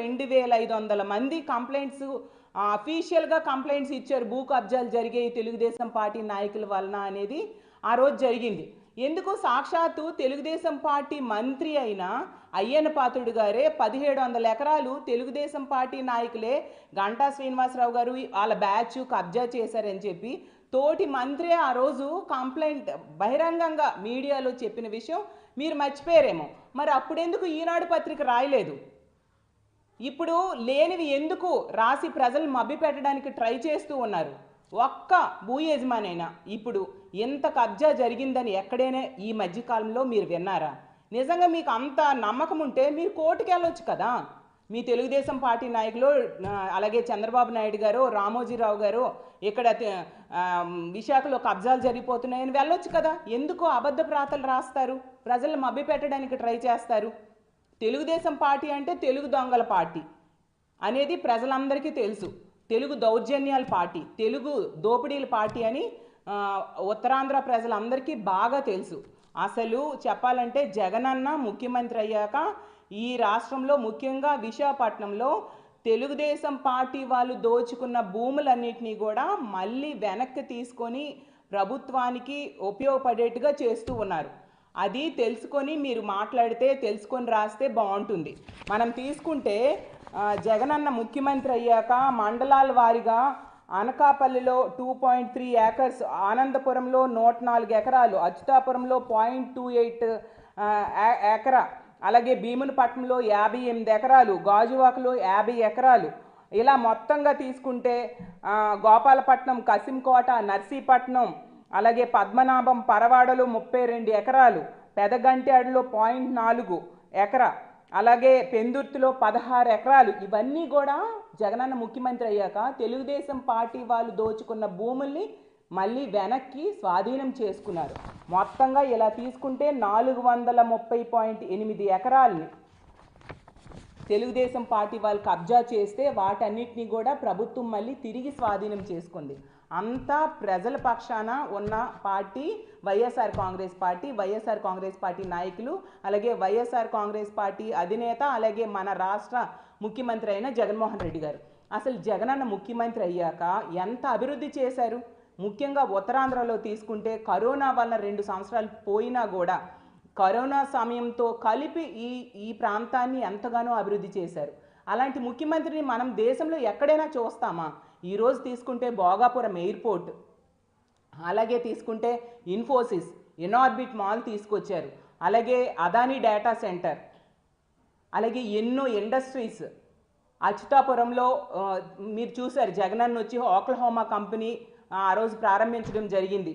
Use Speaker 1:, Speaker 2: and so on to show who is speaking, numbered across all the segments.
Speaker 1: రెండు వేల ఐదు వందల మంది కంప్లైంట్స్ అఫీషియల్గా కంప్లైంట్స్ ఇచ్చారు. భూ కబ్జాలు జరిగాయి తెలుగుదేశం పార్టీ నాయకుల వలన అనేది ఆ రోజు జరిగింది. ఎందుకు? సాక్షాత్తు తెలుగుదేశం పార్టీ మంత్రి అయిన అయ్యన్న పాత్రుడు గారే పదిహేడు వందల ఎకరాలు తెలుగుదేశం పార్టీ నాయకులే గంటా శ్రీనివాసరావు గారు వాళ్ళ బ్యాచ్ కబ్జా చేశారని చెప్పి తోటి మంత్రి ఆ రోజు కంప్లైంట్ బహిరంగంగా మీడియాలో చెప్పిన విషయం మీరు మర్చిపోయారేమో. మరి అప్పుడెందుకు ఈనాడు పత్రిక రాయలేదు? ఇప్పుడు లేనివి ఎందుకు రాసి ప్రజలు మభ్యపెట్టడానికి ట్రై చేస్తూ ఉన్నారు? ఒక్క భూ యజమానైనా. ఇప్పుడు ఎంత కబ్జా జరిగిందని ఎక్కడైనా ఈ మధ్యకాలంలో మీరు విన్నారా? నిజంగా మీకు అంత నమ్మకం ఉంటే మీరు కోర్టుకి వెళ్ళొచ్చు కదా? మీ తెలుగుదేశం పార్టీ నాయకులు అలాగే చంద్రబాబు నాయుడు గారు రామోజీరావు గారు ఇక్కడ విశాఖలో కబ్జాలు జరిగిపోతున్నాయని వెళ్ళొచ్చు కదా? ఎందుకు అబద్ధ ప్రాతలు రాస్తారు? ప్రజలను మభ్యపెట్టడానికి ట్రై చేస్తారు? తెలుగుదేశం పార్టీ అంటే తెలుగు దొంగల పార్టీ అనేది ప్రజలందరికీ తెలుసు. తెలుగు దౌర్జన్యాల పార్టీ తెలుగు దోపిడీల పార్టీ అని ఉత్తరాంధ్ర ప్రజలందరికీ బాగా తెలుసు. అసలు చెప్పాలంటే జగనన్న ముఖ్యమంత్రి అయ్యాక ఈ రాష్ట్రంలో ముఖ్యంగా విశాఖపట్నంలో తెలుగుదేశం పార్టీ వాళ్ళు దోచుకున్న భూములన్నింటినీ కూడా మళ్ళీ వెనక్కి తీసుకొని ప్రభుత్వానికి ఉపయోగపడేట్టుగా చేస్తూ ఉన్నారు. అది తెలుసుకొని మీరు మాట్లాడితే తెలుసుకొని రాస్తే బాగుంటుంది. మనం తీసుకుంటే జగనన్న ముఖ్యమంత్రి అయ్యాక మండలాల వారీగా అనకాపల్లిలో టూ పాయింట్ త్రీ ఏకర్స్ ఆనందపురంలో నూట నాలుగు ఎకరాలు అచ్యుతాపురంలో పాయింట్ టూ ఎయిట్ ఎకరా అలాగే భీమునిపట్నంలో యాభై ఎనిమిది ఎకరాలు గాజువాకలో యాభై ఎకరాలు. ఇలా మొత్తంగా తీసుకుంటే గోపాలపట్నం కసింకోట నర్సీపట్నం అలాగే పద్మనాభం పరవాడలో ముప్పై రెండు ఎకరాలు పెదగంటి అడలో పాయింట్ నాలుగు ఎకరా అలాగే పెందుర్తిలో పదహారు ఎకరాలు. ఇవన్నీ కూడా జగనన్న ముఖ్యమంత్రి అయ్యాక తెలుగుదేశం పార్టీ వాళ్ళు దోచుకున్న భూముల్ని మళ్ళీ వెనక్కి స్వాధీనం చేసుకున్నారు. మొత్తంగా ఇలా తీసుకుంటే నాలుగు వందల ముప్పై పాయింట్ ఎనిమిది ఎకరాలని తెలుగుదేశం పార్టీ వాళ్ళు కబ్జా చేస్తే వాటన్నిటిని కూడా ప్రభుత్వం మళ్ళీ తిరిగి స్వాధీనం చేసుకుంది. అంతా ప్రజల పక్షాన ఉన్న party YSR Congress party YSR Congress party నాయకులు అలాగే వైఎస్ఆర్ కాంగ్రెస్ పార్టీ అధినేత అలాగే మన రాష్ట్ర ముఖ్యమంత్రి అయిన జగన్మోహన్ రెడ్డి గారు. అసలు జగనన్న ముఖ్యమంత్రి అయ్యాక ఎంత అభివృద్ధి చేశారు? ముఖ్యంగా ఉత్తరాంధ్రలో తీసుకుంటే కరోనా వల్ల రెండు సంవత్సరాలు పోయినా కూడా కరోనా సమయంతో కలిపి ఈ ఈ ప్రాంతాన్ని ఎంతగానో అభివృద్ధి చేశారు. అలాంటి ముఖ్యమంత్రిని మనం దేశంలో ఎక్కడైనా చూస్తామా? ఈరోజు తీసుకుంటే భోగాపురం ఎయిర్పోర్ట్ అలాగే తీసుకుంటే ఇన్ఫోసిస్ ఇనార్బిట్ మాల్ తీసుకొచ్చారు. అలాగే అదానీ డేటా సెంటర్ అలాగే ఎన్నో ఇండస్ట్రీస్. అచ్యుతాపురంలో మీరు చూశారు జగనన్న వచ్చి ఓక్లహోమా కంపెనీ ఆ ఆ రోజు ప్రారంభించడం జరిగింది.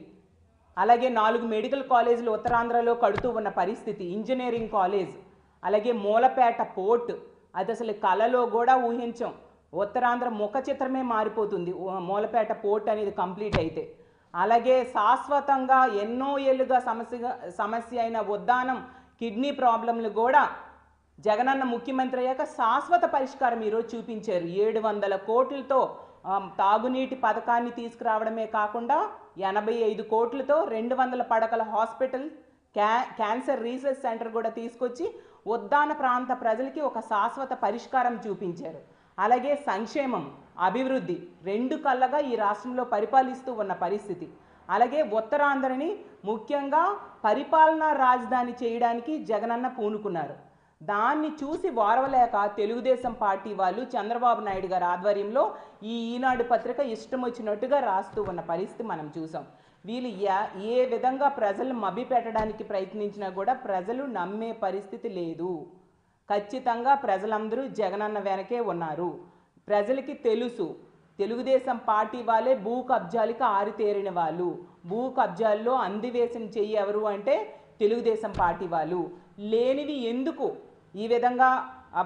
Speaker 1: అలాగే నాలుగు మెడికల్ కాలేజీలు ఉత్తరాంధ్రలో కడుతూ ఉన్న పరిస్థితి ఇంజనీరింగ్ కాలేజ్ అలాగే మూలపేట పోర్ట్. అది అసలు కళలో కూడా ఊహించాం. ఉత్తరాంధ్ర ముఖ చిత్రమే మారిపోతుంది. మూలపేట పోర్ట్ అనేది కంప్లీట్ అయితే. అలాగే శాశ్వతంగా ఎన్నో ఏళ్ళుగా సమస్యగా సమస్య అయిన ఉద్దానం కిడ్నీ ప్రాబ్లంలు కూడా జగనన్న ముఖ్యమంత్రి అయ్యాక శాశ్వత పరిష్కారం ఈరోజు చూపించారు. ఏడు వందల కోట్లతో తాగునీటి పథకాన్ని తీసుకురావడమే కాకుండా ఎనభై ఐదు కోట్లతో రెండు వందల పడకల హాస్పిటల్ క్యా క్యాన్సర్ రీసెర్చ్ సెంటర్ కూడా తీసుకొచ్చి ఉద్దాన ప్రాంత ప్రజలకి ఒక శాశ్వత పరిష్కారం చూపించారు. అలాగే సంక్షేమం అభివృద్ధి రెండు కళ్ళగా ఈ రాష్ట్రంలో పరిపాలిస్తూ ఉన్న పరిస్థితి. అలాగే ఉత్తరాంధ్రని ముఖ్యంగా పరిపాలనా రాజధాని చేయడానికి జగనన్న పూనుకున్నారు. దాన్ని చూసి వారవలేక తెలుగుదేశం పార్టీ వాళ్ళు చంద్రబాబు నాయుడు గారి ఆధ్వర్యంలో ఈ ఈనాడు పత్రిక ఇష్టం వచ్చినట్టుగా రాస్తూ ఉన్న పరిస్థితి మనం చూసాం. వీళ్ళు ఏ విధంగా ప్రజలు మభ్యపెట్టడానికి ప్రయత్నించినా కూడా ప్రజలు నమ్మే పరిస్థితి లేదు. ఖచ్చితంగా ప్రజలందరూ జగనన్న వెనకే ఉన్నారు. ప్రజలకి తెలుసు. తెలుగుదేశం పార్టీ వాళ్ళే భూ కబ్జాలకి ఆరితేరిన వాళ్ళు. భూ కబ్జాల్లో అందివేసిన చెయ్యి ఎవరు అంటే తెలుగుదేశం పార్టీ వాళ్ళు. లేనివి ఎందుకు ఈ విధంగా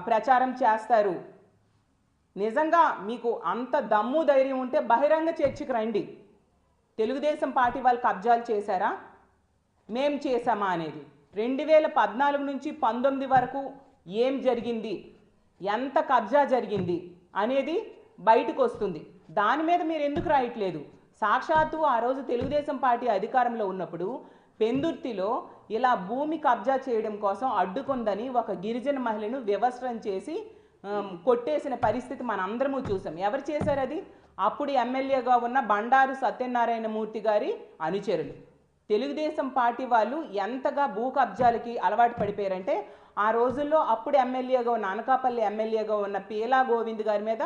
Speaker 1: ప్రచారం చేస్తారు? నిజంగా మీకు అంత దమ్ము ధైర్యం ఉంటే బహిరంగ చర్చకు రండి. తెలుగుదేశం పార్టీ వాళ్ళు కబ్జాలు చేశారా? మేం చేశామా అనేది. రెండు వేల పద్నాలుగు నుంచి పంతొమ్మిది వరకు ఏం జరిగింది? ఎంత కబ్జా జరిగింది? అనేది బయటకు వస్తుంది దాని మీద మీరు ఎందుకు రాయట్లేదు? సాక్షాత్తు ఆ రోజు తెలుగుదేశం పార్టీ అధికారంలో ఉన్నప్పుడు పెందుర్తిలో ఇలా భూమి కబ్జా చేయడం కోసం అడ్డుకుందని ఒక గిరిజన మహిళను వివస్త్రం చేసి కొట్టేసిన పరిస్థితి మనందరము చూసాం. ఎవరు చేశారు అది? అప్పుడు ఎమ్మెల్యేగా ఉన్న బండారు సత్యనారాయణ మూర్తి గారి అనుచరులు. తెలుగుదేశం పార్టీ వాళ్ళు ఎంతగా భూ కబ్జాలకి అలవాటు పడిపోయారంటే ఆ రోజుల్లో అప్పుడు ఎమ్మెల్యేగా ఉన్న అనకాపల్లి ఎమ్మెల్యేగా ఉన్న పీలా గోవింద్ గారి మీద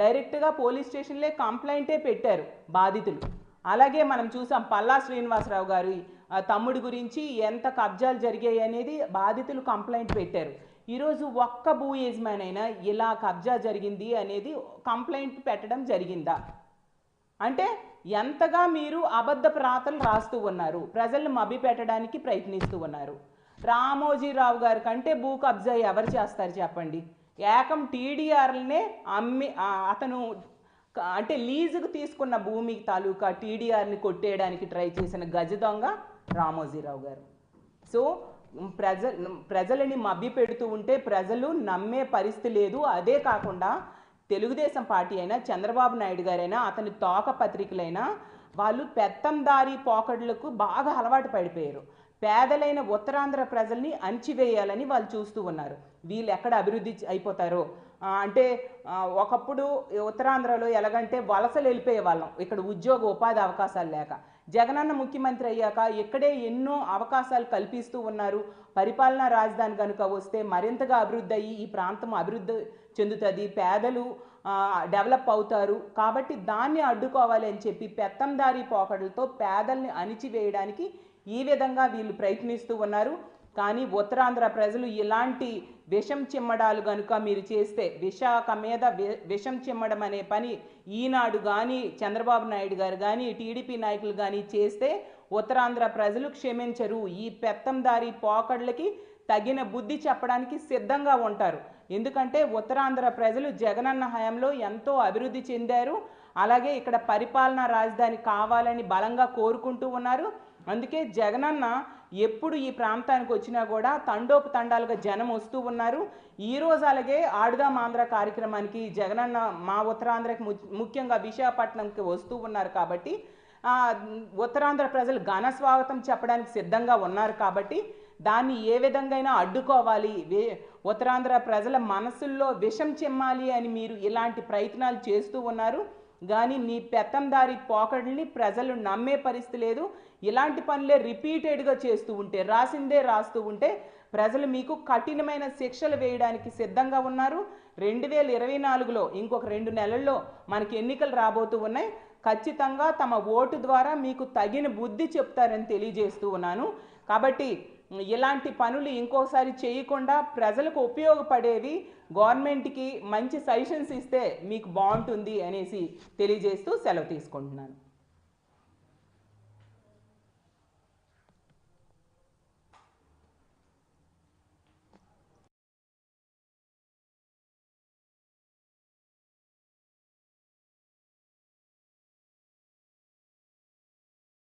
Speaker 1: డైరెక్ట్గా పోలీస్ స్టేషన్లే కంప్లైంటే పెట్టారు బాధితులు. అలాగే మనం చూసాం పల్లా శ్రీనివాసరావు గారి తమ్ముడి గురించి ఎంత కబ్జాలు జరిగాయి అనేది బాధితులు కంప్లైంట్ పెట్టారు. ఈరోజు ఒక్క భూ యజమాని అయినా ఇలా కబ్జా జరిగింది అనేది కంప్లైంట్ పెట్టడం జరిగిందా? అంటే ఎంతగా మీరు అబద్ధ ప్రాతలు రాస్తూ ఉన్నారు ప్రజలను మభ్యపెట్టడానికి ప్రయత్నిస్తూ ఉన్నారు? రామోజీరావు గారి కంటే భూ కబ్జా ఎవరు చేస్తారు చెప్పండి? ఏకం టీడీఆర్లనే అమ్మి అతను అంటే లీజుకు తీసుకున్న భూమి తాలూకా టీడీఆర్ని కొట్టేయడానికి ట్రై చేసిన గజ దొంగ రామోజీరావు గారు. సో ప్రజ ప్రజలని మభ్య పెడుతూ ఉంటే ప్రజలు నమ్మే పరిస్థితి లేదు. అదే కాకుండా తెలుగుదేశం పార్టీ అయినా చంద్రబాబు నాయుడు గారైనా అతని తోక పత్రికలైనా వాళ్ళు పెత్తందారి పోకడ్లకు బాగా అలవాటు పడిపోయారు. పేదలైన ఉత్తరాంధ్ర ప్రజల్ని అణచివేయాలని వాళ్ళు చూస్తూ ఉన్నారు. వీళ్ళు ఎక్కడ అభివృద్ధి అయిపోతారో? అంటే ఒకప్పుడు ఉత్తరాంధ్రలో ఎలాగంటే వలసలు వెళ్ళిపోయే వాళ్ళం ఇక్కడ ఉద్యోగ ఉపాధి అవకాశాలు లేక. జగనన్న ముఖ్యమంత్రి అయ్యాక ఇక్కడే ఎన్నో అవకాశాలు కల్పిస్తూ ఉన్నారు. పరిపాలనా రాజధాని కనుక వస్తే మరింతగా అభివృద్ధి అయ్యి ఈ ప్రాంతం అభివృద్ధి చెందుతుంది. పేదలు డెవలప్ అవుతారు. కాబట్టి దాన్ని అడ్డుకోవాలి అని చెప్పి పెత్తందారీ పోకడలతో పేదల్ని అణిచివేయడానికి ఈ విధంగా వీళ్ళు ప్రయత్నిస్తూ ఉన్నారు. కానీ ఉత్తరాంధ్ర ప్రజలు ఇలాంటి విషం చిమ్మడాలు కనుక మీరు చేస్తే విశాఖ మీద వి- విషం చిమ్మడం అనే పని ఈనాడు కానీ చంద్రబాబు నాయుడు గారు కానీ టీడీపీ నాయకులు కానీ చేస్తే ఉత్తరాంధ్ర ప్రజలు క్షమించరు. ఈ పెత్తందారి పోకడ్లకి తగిన బుద్ధి చెప్పడానికి సిద్ధంగా ఉంటారు. ఎందుకంటే ఉత్తరాంధ్ర ప్రజలు జగనన్న హయాంలో ఎంతో అభివృద్ధి చెందారు. అలాగే ఇక్కడ పరిపాలనా రాజధాని కావాలని బలంగా కోరుకుంటూ ఉన్నారు. అందుకే జగనన్న ఎప్పుడు ఈ ప్రాంతానికి వచ్చినా కూడా తండోపు తండాలుగా జనం వస్తూ ఉన్నారు. ఈ రోజు అలాగే ఆడుదాం ఆంధ్ర కార్యక్రమానికి జగనన్న మా ఉత్తరాంధ్రకి ముఖ్యంగా విశాఖపట్నంకి వస్తూ ఉన్నారు కాబట్టి ఉత్తరాంధ్ర ప్రజలు ఘన స్వాగతం చెప్పడానికి సిద్ధంగా ఉన్నారు కాబట్టి దాన్ని ఏ విధంగా అడ్డుకోవాలి. వే ఉత్తరాంధ్ర ప్రజల మనసుల్లో విషం చెమ్మాలి అని మీరు ఇలాంటి ప్రయత్నాలు చేస్తూ ఉన్నారు. కానీ నీ పెత్తందారి పోకడల్ని ప్రజలు నమ్మే పరిస్థితి లేదు. ఇలాంటి పనులే రిపీటెడ్గా చేస్తూ ఉంటే రాసిందే రాస్తూ ఉంటే ప్రజలు మీకు కఠినమైన శిక్షలు వేయడానికి సిద్ధంగా ఉన్నారు. రెండు వేల ఇరవై నాలుగులో ఇంకొక రెండు నెలల్లో మనకి ఎన్నికలు రాబోతూ ఉన్నాయి. ఖచ్చితంగా తమ ఓటు ద్వారా మీకు తగిన బుద్ధి చెప్తారని తెలియజేస్తూ ఉన్నాను. కాబట్టి ఇలాంటి పనులు ఇంకోసారి చేయకుండా ప్రజలకు ఉపయోగపడేవి గవర్నమెంట్కి మంచి సజెషన్స్ ఇస్తే మీకు బాగుంటుంది అనేసి తెలియజేస్తూ సెలవు తీసుకుంటున్నాను.